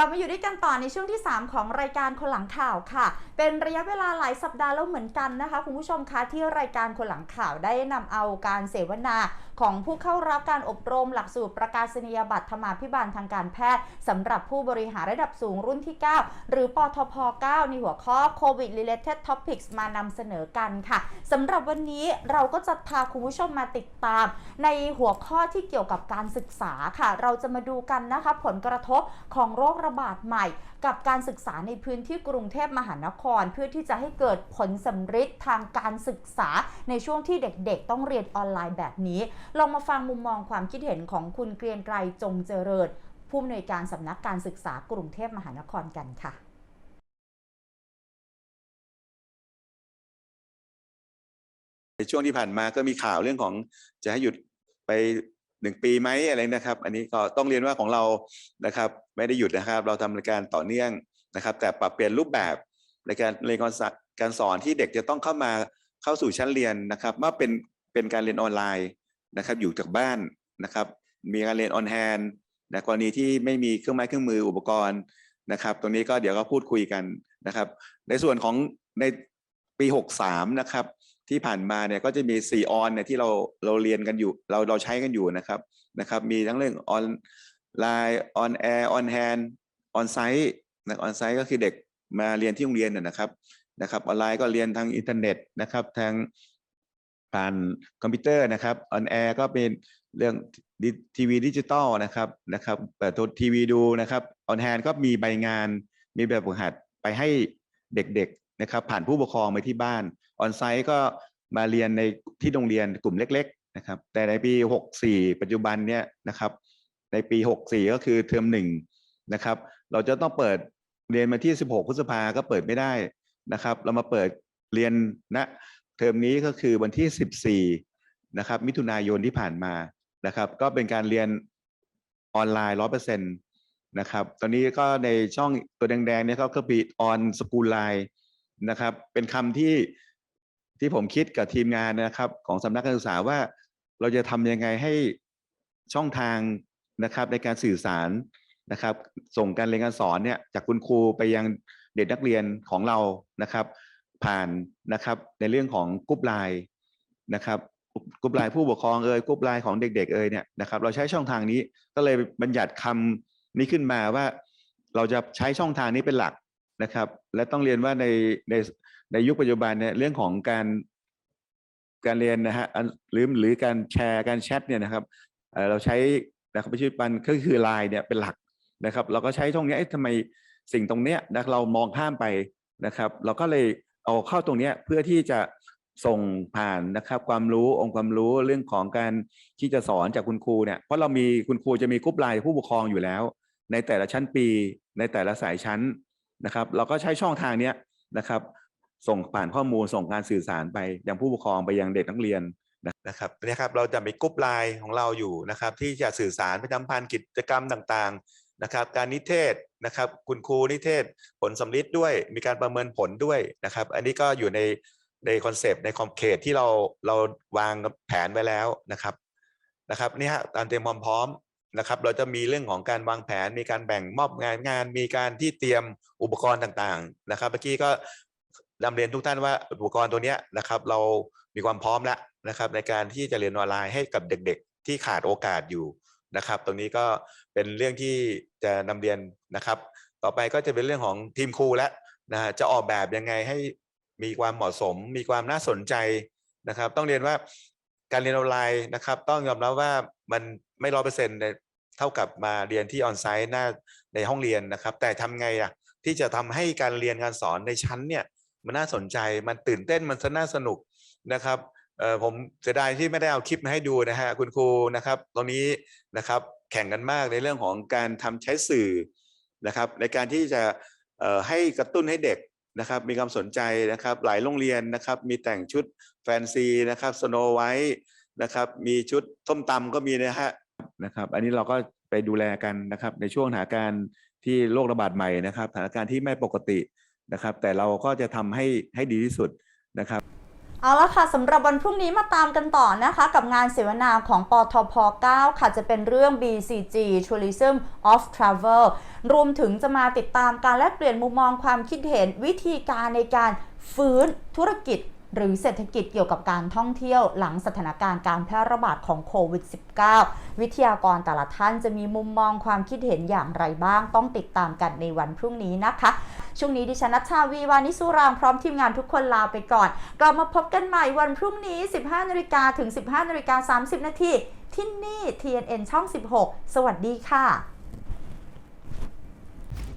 ลับมาอยู่ด้วยกันต่อในช่วงที่ 3 ของรายการคนหลังข่าวค่ะ เป็นระยะเวลาหลายสัปดาห์แล้วเหมือนกันนะคะ คุณผู้ชมคะที่รายการคนหลังข่าวได้นำเอาการเสวนา ของผู้เข้ารับการอบรมหลักสูตรประกาศนียบัตรธรรมาภิบาลทางการแพทย์สำหรับผู้บริหารระดับสูงรุ่นที่ 9 หรือปทพ 9 ในหัวข้อ COVID related topics มานำเสนอกันค่ะสำหรับวันนี้เราก็จะพาคุณผู้ชมมาติดตาม ในหัวข้อที่เกี่ยวกับการศึกษาค่ะ เราจะมาดูกันนะคะผลกระทบของโรคระบาดใหม่ กับการศึกษาในพื้นที่กรุงเทพมหานคร เพื่อที่จะให้เกิดผลสำฤทธิ์ทางการศึกษาในช่วงที่เด็กๆ ต้องเรียนออนไลน์แบบนี้ลองมาฟังมุมมองความคิดเห็นของคุณเกรียงไกรจงเจริญผู้อำนวยการสำนักการศึกษากรุงเทพมหานครกันค่ะในช่วงที่ผ่านมาก็มีข่าวเรื่องของจะให้หยุดไปหนึ่งปีไหมอะไรนะครับ อันนี้ก็ต้องเรียนว่าของเรานะครับ ไม่ได้หยุดนะครับ เราทำรายการต่อเนื่องนะครับ แต่ปรับเปลี่ยนรูปแบบในการเรียนการสอนการสอนที่เด็กจะต้องเข้ามาเข้าสู่ชั้นเรียนนะครับว่าเป็นเป็นการเรียนออนไลน์ นะครับอยู่จากบ้านนะครับมีการเรียนออนแฮนนะกรณีที่ไม่มีเครื่องไม้เครื่องมืออุปกรณ์นะครับ ตรงนี้ก็เดี๋ยวก็พูดคุยกันนะครับ ในส่วนของในปี 63 นะครับ ที่ผ่านมาเนี่ยก็จะมี 4 ออนเนี่ยที่เราเราเรียนกันอยู่ เราเราใช้กันอยู่นะครับนะครับ มีทั้งเรื่องออนไลน์ออนแอร์ออนแฮนออนไซต์นะออนไซต์ก็คือเด็กมาเรียนที่โรงเรียนนะนะครับนะครับออนไลน์ก็เรียนทางอินเทอร์เน็ตนะครับทาง ผ่านคอมพิวเตอร์นะครับออนแอร์ก็เป็นเรื่องทีวีดิจิตอลนะครับนะครับเปิดทีวีดูนะครับออนแฮนก็มีใบงานมีแบบฝึกหัดไปให้เด็กๆนะครับ ผ่านผู้ปกครองไปที่บ้านออนไซต์ก็มาเรียนในที่โรงเรียนกลุ่มเล็ก ๆ นะครับ แต่ในปี 64 ปัจจุบันเนี่ยนะครับ ในปี 64 ก็คือเทอมหนึ่งนะครับ เราจะต้องเปิดเรียนมาที่ 16 พฤษภาก็เปิดไม่ได้นะครับ เรามาเปิดเรียนณ เทอมนี้ก็คือวันที่ 14 นะครับ มิถุนายนที่ผ่านมานะครับ ก็เป็นการเรียนออนไลน์100%นะครับ ตอนนี้ก็ในช่องตัวแดงๆเนี่ยก็คือปีออนสกูลไลน์นะครับ เป็นคำที่ที่ผมคิดกับทีมงานนะครับ ของสำนักการศึกษาว่าเราจะทำยังไงให้ช่องทางนะครับในการสื่อสารนะครับ ส่งการเรียนการสอนเนี่ยจากคุณครูไปยังเด็กนักเรียนของเรานะครับ ผ่านนะครับ ในเรื่องของกรุ๊ปไลน์นะครับกรุ๊ปไลน์ผู้ปกครองเอ่ยกรุ๊ปไลน์ของเด็ก ๆ เอ่ยเนี่ยนะครับ เราใช้ช่องทางนี้ก็เลยบัญญัติคำนี้ขึ้นมาว่า เราจะใช้ช่องทางนี้เป็นหลักนะครับ และต้องเรียนว่าในในในยุคปัจจุบันเนี่ยเรื่องของการการเรียนนะฮะหรือหรือการแชร์การแชทเนี่ยนะครับเราใช้นะครับปัจจุบันก็คือไลน์เนี่ยเป็นหลักนะครับ เราก็ใช้ช่องนี้ทำไมสิ่งตรงเนี้ยนะเรามองข้ามไปนะครับ เราก็เลย เอาเข้าตรงนี้เพื่อที่จะส่งผ่านนะครับความรู้องค์ความรู้เรื่องของการที่จะสอนจากคุณครูเนี่ยเพราะเรามีคุณครูจะมีกรุ๊ปไลน์ผู้ปกครองอยู่แล้ว ในแต่ละชั้นปี ในแต่ละสายชั้นนะครับ เราก็ใช้ช่องทางเนี้ยนะครับ ส่งผ่านข้อมูลส่งการสื่อสารไปยังผู้ปกครองไปยังเด็กนักเรียนนะครับนี่ครับเราจะมีกรุ๊ปไลน์ของเราอยู่นะครับ ที่จะสื่อสารประจำพันธ์กิจกรรมต่างๆ นะครับการนิเทศนะครับคุณครูนิเทศผลสำลิดด้วยมีการประเมินผลด้วยนะครับ อันนี้ก็อยู่ในในคอนเซปต์ในคอมเคทที่เราเราวางแผนไว้แล้วนะครับนะครับนี่ฮะการเตรียมความพร้อมนะครับ เราจะมีเรื่องของการวางแผน มีการแบ่งมอบงานงาน มีการที่เตรียมอุปกรณ์ต่างๆนะครับเมื่อกี้ก็นำเรียนทุกท่านว่าอุปกรณ์ตัวเนี้ยนะครับ เรามีความพร้อมแล้วนะครับ ในการที่จะเรียนออนไลน์ให้กับเด็กๆ ที่ขาดโอกาสอยู่นะครับ ตรงนี้ก็ เป็นเรื่องที่จะนำเรียนนะครับ ต่อไปก็จะเป็นเรื่องของทีมครูแล้วนะฮะจะออกแบบยังไงให้มีความเหมาะสม มีความน่าสนใจนะครับ ต้องเรียนว่าการเรียนออนไลน์นะครับ ต้องยอมรับว่ามันไม่ร้อยเปอร์เซ็นต์เท่ากับมาเรียนที่ออนไซต์หน้าในห้องเรียนนะครับ แต่ทำไงอะที่จะทำให้การเรียนการสอนในชั้นเนี่ยมันน่าสนใจมันตื่นเต้นมันน่าสนุกนะครับเอ่อผมเสียดายที่ไม่ได้เอาคลิปมาให้ดูนะฮะคุณครูนะครับตรงนี้นะครับ แข่งกันมากในเรื่องของการทำใช้สื่อนะครับ ในการที่จะให้กระตุ้นให้เด็กนะครับมีความสนใจนะครับหลายโรงเรียนนะครับ มีแต่งชุดแฟนซีนะครับสโนไวท์นะครับมีชุดส้มตำก็มีนะฮะนะครับ อันนี้เราก็ไปดูแลกันนะครับ ในช่วงสถานการณ์ที่โรคระบาดใหม่นะครับสถานการณ์ที่ไม่ปกตินะครับ แต่เราก็จะทำให้ให้ดีที่สุดนะครับ เอาละค่ะสำหรับวันพรุ่งนี้มาตามกันต่อนะคะ กับงานเสวนาของปทพ 9 ค่ะจะเป็นเรื่อง BCG Tourism of Travel รวมถึงจะมาติดตามการแลกเปลี่ยนมุมมองความคิดเห็นวิธีการในการฟื้นธุรกิจ หรือเศรษฐกิจเกี่ยวกับการท่องเที่ยวหลังสถานการณ์การแพร่ระบาดของโควิด -19 วิทยากรแต่ละท่านจะมีมุมมองความคิดเห็นอย่างไรบ้าง ต้องติดตามกันในวันพรุ่งนี้นะคะ ช่วงนี้ดิฉันนัชชาวีวานิสุรางพร้อมทีมงานทุกคนลาไปก่อน กลับมาพบกันใหม่วันพรุ่งนี้ 15นาฬิกาถึง 15นาฬิกา30นาทีที่นี่ TNN ช่อง 16 สวัสดีค่ะ